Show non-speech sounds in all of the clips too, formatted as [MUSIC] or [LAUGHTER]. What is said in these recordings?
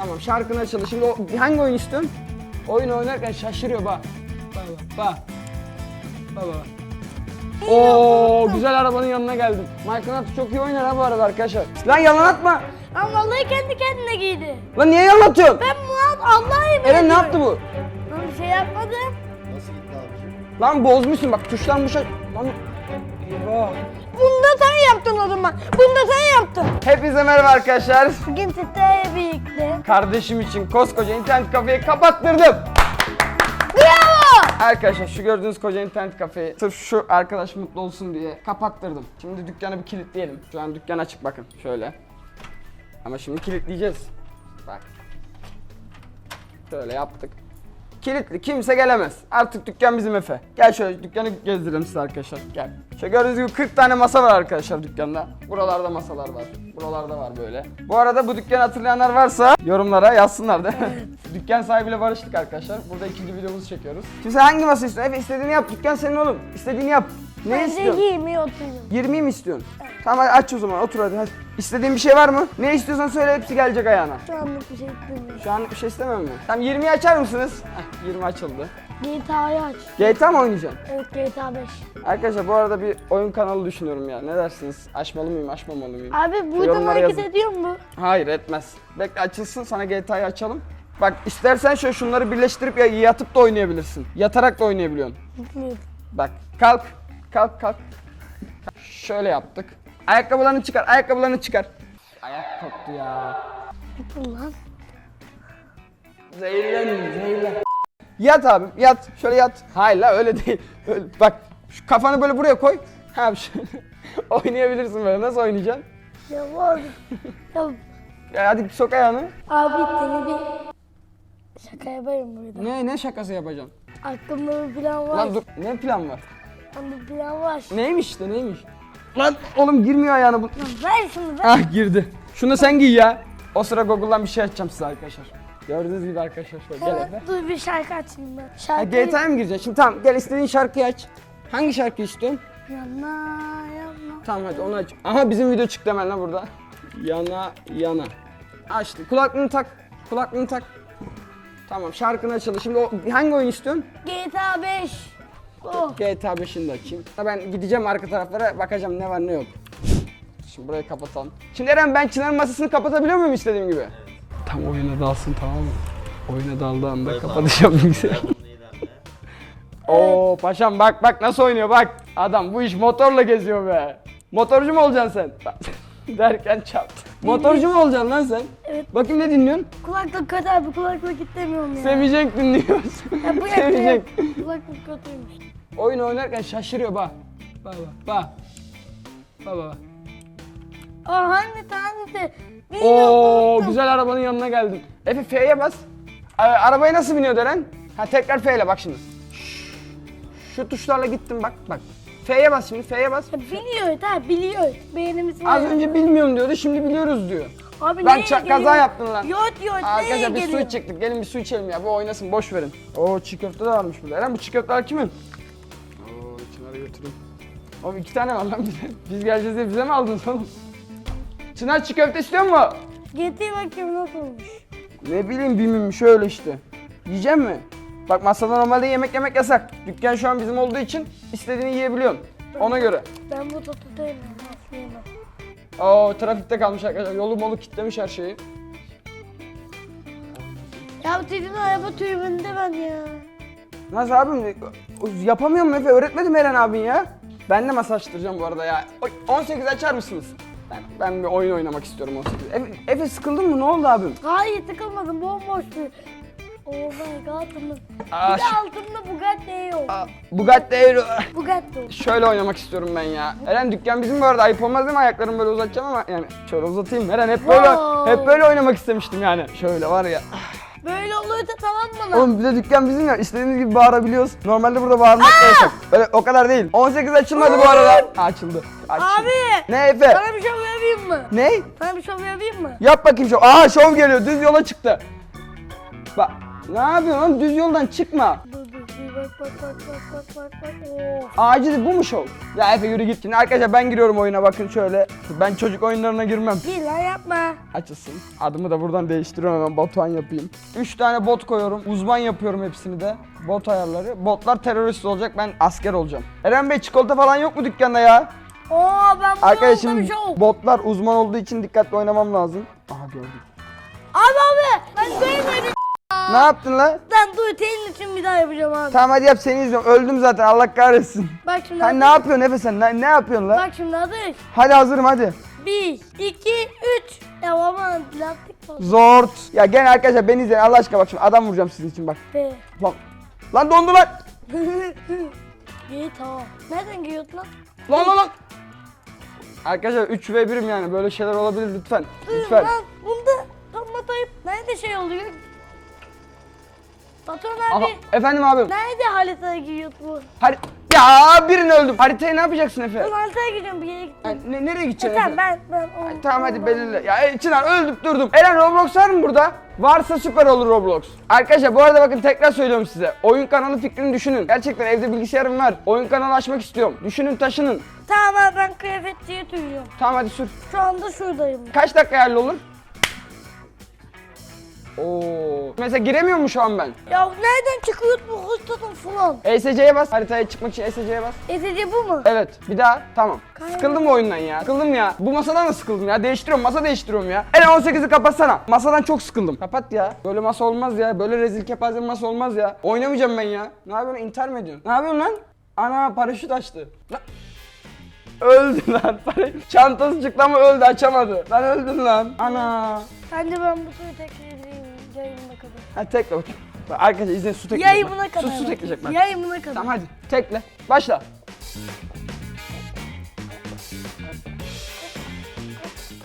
Tamam şarkının açıldı. Şimdi o, hangi oyun istiyorsun? Oyun oynarken şaşırıyor bak. Bak bak bak. Bak bak. Oo güzel arabanın yanına geldim. Michael Knight çok iyi oynar ha bu arada arkadaşlar. Lan yalan atma. Ama vallahi kendi kendine giydi. Lan niye yalan atıyorsun? Ben Murat Allah'a yemin Eren ne yaptı bu? Ben bir şey yapmadım. Nasıl gitti abiciğim? Lan bozmuşsun bak tuştan bu şey. Lan Eyvah. Da sen yaptın o zaman. Bunu da sen yaptın. Hepinize merhaba arkadaşlar. Bugün sizlerle birlikte. Kardeşim için koskoca internet kafeyi kapattırdım. Bravo! Arkadaşlar şu gördüğünüz koca internet kafeyi sırf şu arkadaş mutlu olsun diye kapattırdım. Şimdi dükkanı bir kilitleyelim. Şu an dükkan açık bakın şöyle. Ama şimdi kilitleyeceğiz. Bak. Şöyle yaptık. Kilitli kimse gelemez. Artık dükkan bizim Efe. Gel şöyle dükkanı gezdirelim size arkadaşlar. Gel. Şöyle gördüğünüz gibi 40 tane masa var arkadaşlar dükkanda. Buralarda masalar var. Buralarda var böyle. Bu arada bu dükkanı hatırlayanlar varsa yorumlara yazsınlar da. [LAUGHS] Dükkan sahibiyle barıştık arkadaşlar. Burada ikinci videomuzu çekiyoruz. Şimdi sen hangi masa istiyorsun? Efe istediğini yap. Dükkan senin oğlum. İstediğini yap. Ne Ben de istiyorsun? giymeyi oturdum. 20'yi mi istiyorsun? Tamam hadi aç o zaman otur hadi. hadi. İstediğin bir şey var mı? Ne istiyorsan söyle hepsi gelecek ayağına. Şu anlık bir şey istemiyorum. Şu an bir şey istemem mi? Tamam 20'yi açar mısınız? Heh, 20 açıldı. GTA'yı aç. GTA mı oynayacaksın? Evet GTA 5. Arkadaşlar bu arada bir oyun kanalı düşünüyorum ya. Ne dersiniz? Açmalı mıyım, açmamalı mıyım? Abi buradan Yorumlara hareket yazın. ediyor mu? Hayır etmez. Bekle açılsın sana GTA'yı açalım. Bak istersen şöyle şunları birleştirip ya yatıp da oynayabilirsin. Yatarak da oynayabiliyorsun. Bilmiyorum. Bak kalk. Kalk kalk. Şöyle yaptık. Ayakkabılarını çıkar, ayakkabılarını çıkar. Ayak koptu ya. Lan. Zehirlen, zehirlen. Yat abi, yat. Şöyle yat. Hayır la öyle değil. Öyle, bak şu kafanı böyle buraya koy. Ha şöyle. [LAUGHS] Oynayabilirsin böyle. Nasıl oynayacaksın? Ya var. ya Ya hadi sok ayağını. abi seni bir şaka yapayım burada. Ne ne şakası yapacaksın? Aklımda bir plan var. Lan dur ne plan var? Lan bir plan var. Neymiş işte neymiş? Lan oğlum girmiyor ayağına bu. Ver şunu ver. Ah girdi. Şunu sen giy ya. O sıra Google'dan bir şey açacağım size arkadaşlar. Gördüğünüz gibi arkadaşlar şöyle gel Efe. dur bir şarkı açayım ben. Ha, Şarkı. GTA'ya mı gireceksin? Şimdi tamam gel istediğin şarkıyı aç. Hangi şarkı istiyorsun? Yana yana. Tamam hadi onu aç. Aha bizim video çıktı hemen lan burada. Yana yana. Açtım. Kulaklığını tak. Kulaklığını tak. Tamam şarkın açıldı. Şimdi o, hangi oyun istiyorsun? GTA 5. Oh. GTA 5'ini de açayım. Ben gideceğim arka taraflara bakacağım ne var ne yok. Şimdi burayı kapatalım. Şimdi Eren ben Çınar'ın masasını kapatabiliyor muyum istediğim gibi? Tam oyuna dalsın tamam mı? Oyuna daldığı anda kapatacağım [LAUGHS] bilgisayarı. Oo paşam bak bak nasıl oynuyor bak. Adam bu iş motorla geziyor be. Motorcu mu olacaksın sen? [LAUGHS] Derken çarptı. Motorcu mu olacaksın lan sen? Evet. Bakayım ne dinliyorsun? Kulaklık kötü abi kulaklık istemiyorum ya. Sevecek dinliyorsun. Ya bu. [LAUGHS] Sevecek. Kulaklık kötüymüş. Oyun oynarken şaşırıyor bak. Bak bak bak. Bak bak. Aa hangisi hangisi? Oo güzel arabanın yanına geldim. Efe F'ye bas. A- arabaya nasıl biniyor Deren? Ha tekrar F'yle bak şimdi. Şu tuşlarla gittim bak bak. F'ye bas şimdi F'ye bas. Biliyor ha biliyor. Beynimiz. Az önce bilmiyorum diyordu şimdi biliyoruz diyor. Abi Lan neye ça- geliyor? kaza yaptın lan. Yot yot neye Arkadaşlar bir su geliyor? içecektik. Gelin bir su içelim ya. Bu oynasın boş verin. Oo çiğ köfte de varmış burada. Eren bu çiğ köfteler kimin? Çınar'a götüreyim. Oğlum iki tane var lan bize. Biz geleceğiz diye bize mi aldınız oğlum? Çınar çiğ köfte istiyor mu? Getir bakayım nasıl olmuş. Ne bileyim bilmiyorum şöyle işte. Yiyecek mi? Bak masada normalde yemek yemek yasak. Dükkan şu an bizim olduğu için istediğini yiyebiliyorsun. Ona göre. Ben bu tutudayım. Nasıl yemem? Oo trafikte kalmış arkadaşlar. Yolu molu kitlemiş her şeyi. Ya senin araba tribünde ben ya. Nasıl abim? Yapamıyorum Efe. Öğretmedim Eren abin ya. Ben de masa açtıracağım bu arada ya. Oy, 18 açar mısınız? Ben, ben bir oyun oynamak istiyorum 18. Efe, Efe sıkıldın mı? Ne oldu abim? Hayır tıkılmadım bomboş bir. Oh my god. Aa, Bir de altında Bugatti yok. Aa, Bugatti Euro. Bugatti. Şöyle oynamak istiyorum ben ya. Eren dükkan bizim bu arada ayıp olmaz değil mi? Ayaklarımı böyle uzatacağım ama yani şöyle uzatayım. Eren hep böyle Wow. hep böyle oynamak istemiştim yani. Şöyle var ya. Böyle olursa tamam mı lan? Oğlum bir de dükkan bizim ya. İstediğimiz gibi bağırabiliyoruz. Normalde burada bağırmak da yasak. Öyle o kadar değil. 18 açılmadı bu arada. Açıldı. Açıldı. Abi. Ne Efe? Sana bir şov yapayım mı? Ne? Sana bir şov yapayım mı? Yap bakayım şov. Aa şov geliyor. Düz yola çıktı. Bak. Ne yapıyorsun oğlum? Düz yoldan çıkma. Dur. Bak bak bak bak bak bak bak. Of. Acil bu mu şov? Ya Efe yürü git. Şimdi arkadaşlar ben giriyorum oyuna bakın şöyle. Ben çocuk oyunlarına girmem. Bir lan yapma. Açılsın. Adımı da buradan değiştiriyorum hemen Batuhan yapayım. 3 tane bot koyuyorum. Uzman yapıyorum hepsini de. Bot ayarları. Botlar terörist olacak ben asker olacağım. Eren Bey çikolata falan yok mu dükkanda ya? Oo ben bu Arkadaşım botlar uzman olduğu için dikkatli oynamam lazım. Aha gördüm. Abi abi ben görmedim. Ne yaptın lan? Ben dur senin için bir daha yapacağım abi. Tamam hadi yap seni izliyorum. Öldüm zaten Allah kahretsin. Bak şimdi Sen ne hazır. yapıyorsun Efe sen? Ne, ne yapıyorsun lan? Bak şimdi hazır. Hadi hazırım hadi. Bir, iki, üç. Ya baba lastik var. Zort. Ya gene arkadaşlar beni izleyin Allah aşkına bak şimdi adam vuracağım sizin için bak. Be. Lan, lan dondu lan. [LAUGHS] İyi tamam. Nereden giyiyordun lan? Lan lan lan. Arkadaşlar 3 ve 1'im yani böyle şeyler olabilir lütfen. Lütfen. Lan bunda kapatayım. Nerede şey oluyor? Patron abi. Aha, efendim abim. Nerede haritaya giyiyordu bu? Hadi. Ya birini öldüm. Haritayı ne yapacaksın Efe? Ben haritaya gidiyorum bir yere gittim. Ne, nereye gideceksin tamam Efe? ben ben onu. Tamam hadi belirle. Ya e, Çınar öldüm durdum. Eren Roblox var mı burada? Varsa süper olur Roblox. Arkadaşlar bu arada bakın tekrar söylüyorum size. Oyun kanalı fikrini düşünün. Gerçekten evde bilgisayarım var. Oyun kanalı açmak istiyorum. Düşünün taşının. Tamam abi ben kıyafetçiye duyuyorum. Tamam hadi sür. Şu anda şuradayım. Kaç dakika hallolur? Oo. Mesela giremiyor mu şu an ben? Ya nereden çıkıyor bu hostadan falan? ESC'ye bas. Haritaya çıkmak için ESC'ye bas. Ezeci bu mu? Evet. Bir daha. Tamam. Kay- Sıkıldım bu oyundan ya. Sıkıldım ya. Bu masadan da sıkıldım ya. Değiştiriyorum. Masa değiştiriyorum ya. Eren 18'i kapatsana. Masadan çok sıkıldım. Kapat ya. Böyle masa olmaz ya. Böyle rezil kepaze masa olmaz ya. Oynamayacağım ben ya. Ne yapıyorsun? İntihar mı ediyorsun? Ne yapıyorsun lan? Ana paraşüt açtı. Lan. Öldü [LAUGHS] lan. Çantası çıktı ama öldü açamadı. Lan öldün lan. Ana. Bence ben bu suyu tekleyeyim Hadi tekle bakayım. Bak arkadaşlar izleyin su tekleyecek. Yayımına bak. kadar. Su, su tekleyecek bak. Yayımına kadar. Tamam hadi tekle. Başla.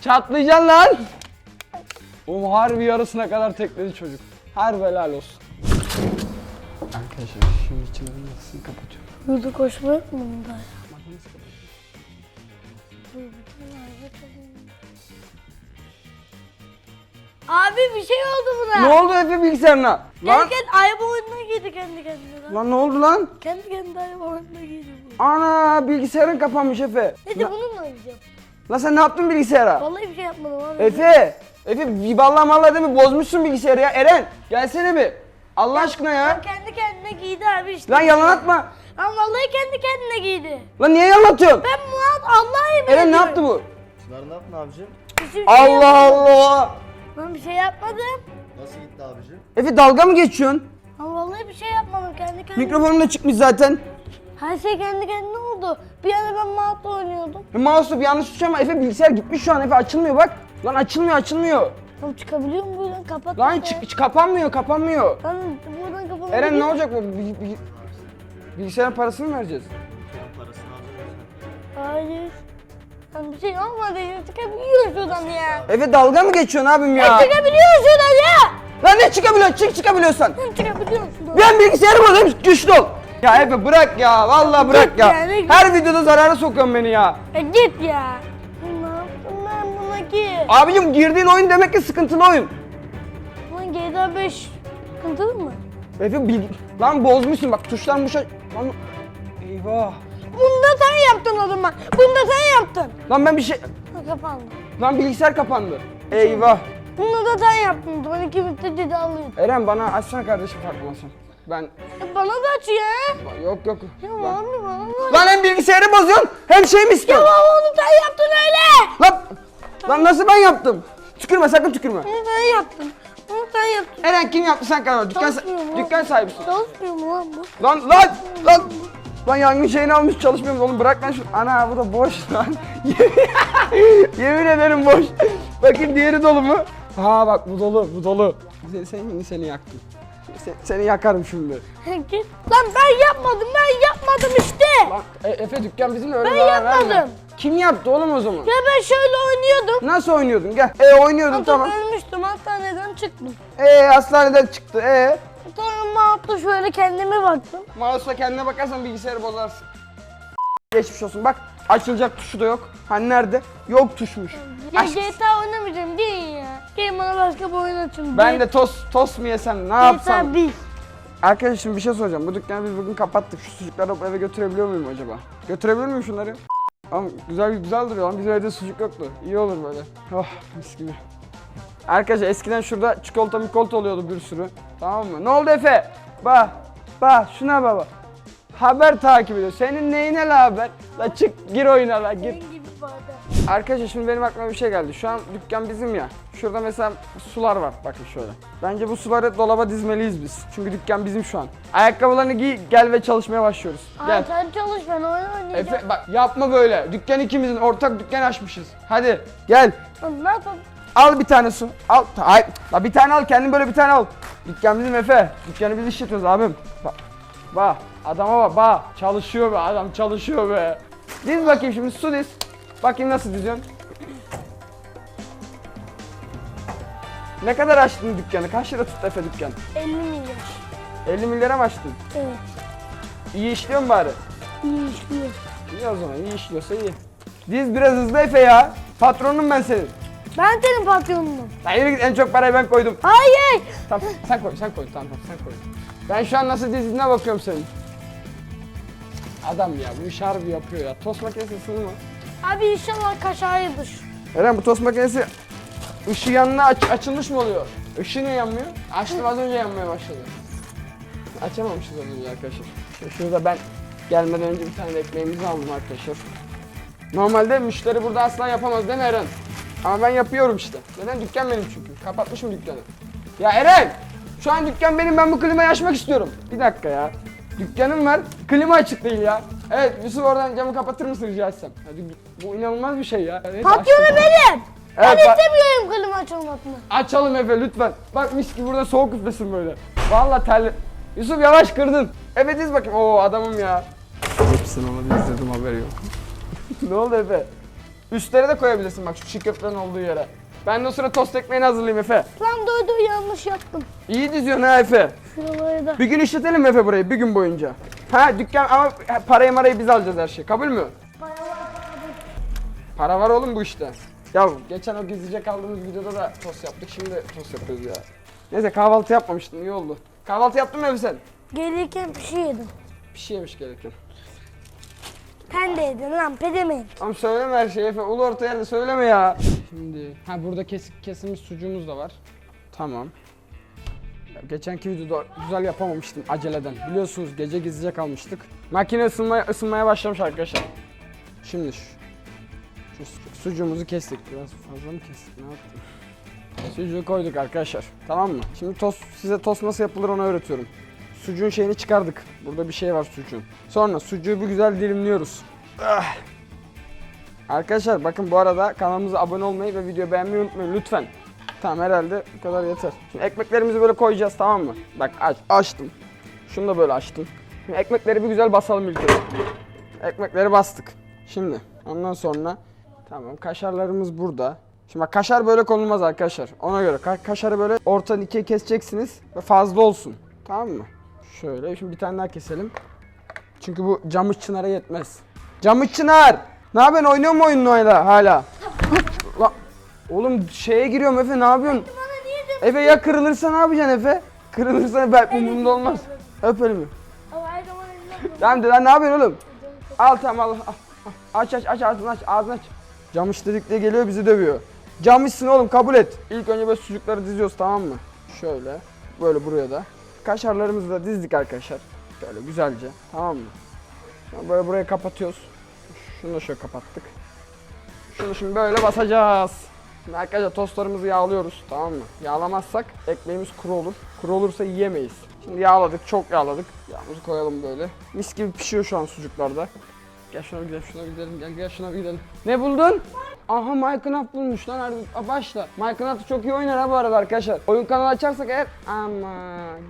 Çatlayacaksın lan. O harbi yarısına kadar tekledi çocuk. Harbi helal olsun. Arkadaşlar şimdi içine nasıl kapatıyorum. Hızlı koşma yok mu bunda? Abi bir şey oldu buna. Ne oldu Efe bilgisayarına? Lan, kendi araba oyununa girdi kendi kendine. Lan. lan ne oldu lan? Kendi kendi araba oyununa girdi bu. Ana bilgisayarın kapanmış Efe. Neyse La- bununla oynayacağım. Lan sen ne yaptın bilgisayara? Vallahi bir şey yapmadım abi. Efe! Efe bir vallahi vallahi değil mi bozmuşsun bilgisayarı ya. Eren gelsene bir. Allah aşkına ya. Lan kendi kendine giydi abi işte. Lan yalan atma. Lan vallahi kendi kendine giydi. Lan niye yalan atıyorsun? Ben Murat Allah'a yemin Eren ne ediyorum. yaptı bu? Çınar ne yaptın abicim? Hiçbir şey Allah yapmadım. Allah. Ben bir şey yapmadım. Nasıl gitti abicim? Efe dalga mı geçiyorsun? Lan vallahi bir şey yapmadım kendi kendine. Mikrofonun da çıkmış zaten. Her şey kendi kendine oldu. Bir ara ben Murat'la oynuyordum. E, Mouse'u bir yanlış tutuyor ama Efe bilgisayar gitmiş şu an Efe açılmıyor bak. Lan açılmıyor açılmıyor. Lan çıkabiliyor mu buradan kapat. Lan çık, çık- kapanmıyor kapanmıyor. Lan buradan kapat. Eren ne olacak bu? Bil- bil- bilgisayarın parasını mı vereceğiz? Parasını alacaksın. Hayır. Lan bir şey olmadı ya. Çıkabiliyor şuradan ya. Efe dalga mı geçiyorsun abim ya? Çıkabiliyor şuradan ya. Lan ne çıkabiliyor? Çık çıkabiliyorsan. Lan çıkabiliyor şuradan. Ben bilgisayarı bozayım güçlü ol. Ya Efe bırak ya vallahi bırak Git ya. ya? Her videoda zarara sokuyorsun beni ya. Ya git ya. Ne yaptım ben buna ki? Abicim girdiğin oyun demek ki sıkıntılı oyun. Lan GTA 5 sıkıntılı mı? Efe bil... Lan bozmuşsun bak tuşlar muşa... Lan... Eyvah. Bunda sen yaptın o zaman. Bunda sen yaptın. Lan ben bir şey... Kapandı. Lan bilgisayar kapandı. Eyvah. Bunu da sen yaptın. Ben iki bitti cezalıyım. Eren bana açsana kardeşim farklımasın. Ben... E bana da aç ya. Yok yok. Ya Lan, abi bana da aç. lan hem bilgisayarı bozuyorsun hem şey mi Ya istiyorsun? onu sen yaptın öyle. Lan... Lan nasıl ben yaptım? Tükürme sakın tükürme. Onu sen yaptın. Onu sen yaptın. Eren kim yaptı sen karar ver. Dükkan, Çalışmıyor mu? dükkan sahibisin. Çalışmıyor mu lan bu? Lan lan lan. Lan yangın şeyini almış çalışmıyor mu? Oğlum bırak lan şu. Ana bu da boş [LAUGHS] lan. Yemin ederim boş. Bakayım diğeri dolu mu? Ha bak bu dolu bu dolu. Seni, seni, seni yaktım. Seni, seni yakarım şimdi. [LAUGHS] Git. Lan ben yapmadım. Ben yapmadım işte. Lan e, Efe dükkan bizim öyle Ben zarar verme. yapmadım. Kim yaptı oğlum o zaman? Ya ben şöyle oynuyordum. Nasıl oynuyordun? Gel. E oynuyordun Tamam. tamam. Ölmüştüm hastaneden çıktım. E hastaneden çıktı. E Sonra Murat'la şöyle kendime baktım. mouse'la kendine bakarsan bilgisayarı bozarsın. Geçmiş olsun. Bak açılacak tuşu da yok. Hani nerede? Yok tuşmuş. Ya Aç- GTA oynamayacağım değil ya. Gelin bana başka bir oyun açın. Ben de tost tost mu yesem ne yapsam? GTA 1. Arkadaşlar şimdi bir şey soracağım. Bu dükkanı biz bugün kapattık. Şu sucukları eve götürebiliyor muyum acaba? Götürebilir miyim şunları? Ama güzel güzel duruyor lan. Bizim evde sucuk yoktu. İyi olur böyle. Oh mis gibi. Arkadaşlar eskiden şurada çikolata mikolata oluyordu bir sürü. Tamam mı? Ne oldu Efe? Bak. Bak şuna baba. Haber takip ediyor. Senin neyine la haber? La çık gir oyuna la bardak. Arkadaşlar şimdi benim aklıma bir şey geldi. Şu an dükkan bizim ya. Şurada mesela sular var. Bakın şöyle. Bence bu suları dolaba dizmeliyiz biz. Çünkü dükkan bizim şu an. Ayakkabılarını giy gel ve çalışmaya başlıyoruz. Gel. Aa, sen çalış ben oyun oynayacağım. Efe bak yapma böyle. Dükkan ikimizin ortak dükkan açmışız. Hadi gel. Ne yapalım? Al bir tane su. Al. Ay, la bir tane al. Kendin böyle bir tane al. Dükkan bizim Efe. Dükkanı biz işletiyoruz abim. Bak. Bak. Adama bak. Bak. Çalışıyor be. Adam çalışıyor be. Diz bakayım şimdi su diz. Bakayım nasıl diziyorsun. Ne kadar açtın dükkanı? Kaç lira tuttu Efe dükkan? 50 milyon. 50 milyara mı açtın? Evet. İyi işliyor mu bari? İyi işliyor. İyi o zaman. iyi işliyorsa iyi. Diz biraz hızlı Efe ya. Patronum ben senin. Ben senin patronunum. Lan yürü git en çok parayı ben koydum. Hayır. Tamam sen koy, sen koy. Tamam tamam sen koy. Ben şu an nasıl dizine bakıyorum senin. Adam ya bu iş harbi yapıyor ya. Tost makinesi ısınır mı? Abi inşallah kaşarıdır. Eren bu tost makinesi ışığı yanına aç- açılmış mı oluyor? Işığı niye yanmıyor? Açtım az önce yanmaya başladı. Açamamışız az önce arkadaşlar. Şimdi şurada ben gelmeden önce bir tane ekmeğimizi aldım arkadaşlar. Normalde müşteri burada asla yapamaz değil mi Eren? Ama ben yapıyorum işte. Neden? Dükkan benim çünkü. Kapatmışım dükkanı. Ya Eren! Şu an dükkan benim ben bu klimayı açmak istiyorum. Bir dakika ya. Dükkanım var, klima açık değil ya. Evet Yusuf oradan camı kapatır mısın rica etsem? Hadi, bu inanılmaz bir şey ya. Neyse, açtım. Patronu benim. Ben Evet, bak- istemiyorum klima açılmasını. Açalım Efe lütfen. Bak mis gibi burada soğuk üflesin böyle. Vallahi terli. Yusuf yavaş kırdın. Efe diz bakayım. Oo adamım ya. Hepsini ona dizdirdim haberi yok. [LAUGHS] ne oldu Efe? Üstlere de koyabilirsin bak şu çiğ köftenin olduğu yere. Ben de o sıra tost ekmeğini hazırlayayım Efe. Lan doydu yanlış yaptım. İyi diziyorsun ha Efe. Şuraları da. Bir gün işletelim Efe burayı bir gün boyunca. Ha dükkan ama parayı marayı biz alacağız her şey. Kabul mü? Para var oğlum bu işte. Ya geçen o gizlice kaldığımız videoda da tost yaptık. Şimdi tost yapıyoruz ya. Neyse kahvaltı yapmamıştın iyi oldu. Kahvaltı yaptın mı Efe sen? Gelirken bir şey yedim. Bir şey yemiş gereken. Sen de yedin lan pedemeyin. Ama söyleme her şeyi Efe. Ulu orta yerde söyleme ya. Şimdi ha burada kesik kesilmiş sucuğumuz da var. Tamam. Ya, geçenki videoda güzel yapamamıştım aceleden. Biliyorsunuz gece gizlice kalmıştık. Makine ısınmaya, ısınmaya başlamış arkadaşlar. Şimdi şu, şu su- sucuğumuzu kestik. Biraz fazla mı kestik ne yaptık? Sucuğu koyduk arkadaşlar. Tamam mı? Şimdi tost, size tost nasıl yapılır onu öğretiyorum. Sucuğun şeyini çıkardık. Burada bir şey var sucuğun. Sonra sucuğu bir güzel dilimliyoruz. Ah. Arkadaşlar bakın bu arada kanalımıza abone olmayı ve videoyu beğenmeyi unutmayın lütfen. Tamam herhalde bu kadar yeter. Şimdi ekmeklerimizi böyle koyacağız tamam mı? Bak aç, açtım. Şunu da böyle açtım. Şimdi ekmekleri bir güzel basalım ilk önce. Ekmekleri bastık. Şimdi ondan sonra tamam kaşarlarımız burada. Şimdi bak kaşar böyle konulmaz arkadaşlar. Ona göre ka- kaşarı böyle ortadan ikiye keseceksiniz ve fazla olsun. Tamam mı? Şöyle şimdi bir tane daha keselim. Çünkü bu camış çınara yetmez. Camış çınar! Ne yapıyorsun? Oynuyor mu oyununu hala? hala? [LAUGHS] Lan, oğlum şeye giriyorum Efe ne yapıyorsun? Efe ya kırılırsa ne yapacaksın Efe? Kırılırsa ben umurumda olmaz. Öp elimi. Tamam de lan ne yapıyorsun oğlum? Al tamam al. Aç aç aç ağzını aç ağzını aç. Camış dedik diye geliyor bizi dövüyor. Camışsın oğlum kabul et. İlk önce böyle sucukları diziyoruz tamam mı? Şöyle. Böyle buraya da. Kaşarlarımızı da dizdik arkadaşlar. Böyle güzelce. Tamam mı? Sonra Böyle buraya kapatıyoruz. Şunu da şöyle kapattık. Şunu şimdi böyle basacağız. Şimdi arkadaşlar tostlarımızı yağlıyoruz tamam mı? Yağlamazsak ekmeğimiz kuru olur. Kuru olursa yiyemeyiz. Şimdi yağladık, çok yağladık. Yağımızı koyalım böyle. Mis gibi pişiyor şu an sucuklarda. Gel şuna gidelim, şuna gidelim, gel gel şuna gidelim. Ne buldun? Aha Minecraft bulmuş lan harbi. Başla. Minecraft çok iyi oynar ha bu arada arkadaşlar. Oyun kanalı açarsak eğer... Ama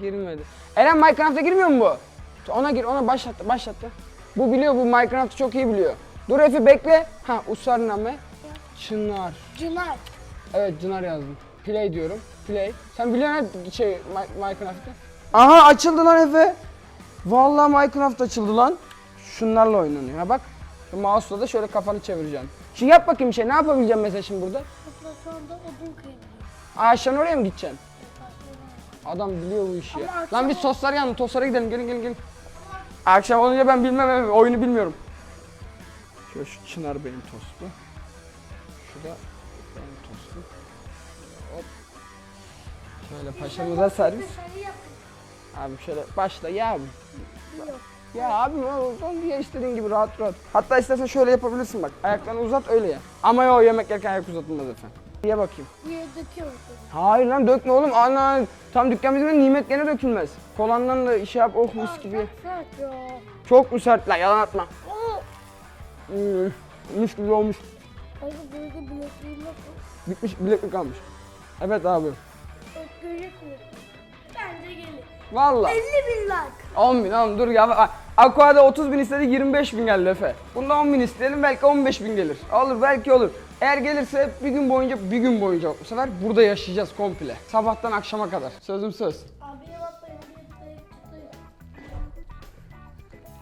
girmedi. Eren Minecraft'a girmiyor mu bu? Ona gir, ona başlattı, başlattı. Bu biliyor, bu Minecraft'ı çok iyi biliyor. Dur Efe bekle. Ha Usarname. Çınar. Çınar. Evet Çınar yazdım. Play diyorum. Play. Sen biliyor musun şey Mi- Minecraft'ı? Aha açıldı lan Efe. Vallahi Minecraft açıldı lan. Şunlarla oynanıyor. Ha bak. Mouse'la da şöyle kafanı çevireceksin. Şimdi yap bakayım bir şey. Ne yapabileceğim mesela şimdi burada? Şu anda odun kıyılıyor. Ağaçtan oraya mı gideceksin? Adam biliyor bu işi ya. Ama akşam Lan biz toslar yandı. Toslara gidelim. Gelin gelin gelin. Akşam olunca ben bilmem evet, oyunu bilmiyorum. Şöyle şu çınar benim tostu. Şu da benim tostum. Hop. Şöyle paşamıza servis. Abi şöyle başla ya abi. Yok. Ya abi o ye istediğin gibi rahat rahat. Hatta istersen şöyle yapabilirsin bak. Ayaklarını uzat öyle ya. Ama yo yemek yerken ayak uzatılmaz efendim. Ye bakayım. Diye döküyorum. Hayır lan dökme oğlum. Ana tam dükkan bizim nimet gene dökülmez. Kolandan da şey yap oh mis gibi. Sert ya. Çok mu sert lan yalan atma. Hmm, mis gibi olmuş. Kanka böyle bilekliğim nasıl? Bitmiş bileklik kalmış. Evet abi. Görecek mi? Valla. 50 bin like. 10 bin oğlum dur ya. Aqua'da 30 bin istedi 25 bin geldi Efe. Bunda 10 bin isteyelim belki 15 bin gelir. Olur belki olur. Eğer gelirse bir gün boyunca bir gün boyunca bu sefer burada yaşayacağız komple. Sabahtan akşama kadar. Sözüm söz.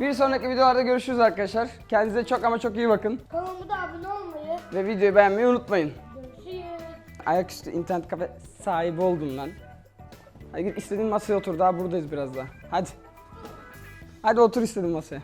Bir sonraki videolarda görüşürüz arkadaşlar. Kendinize çok ama çok iyi bakın. Kanalıma da abone olmayı. Ve videoyu beğenmeyi unutmayın. Görüşürüz. Ayaküstü internet kafe sahibi oldum lan. Hadi istediğin masaya otur daha buradayız biraz daha. Hadi. Hadi otur istediğin masaya.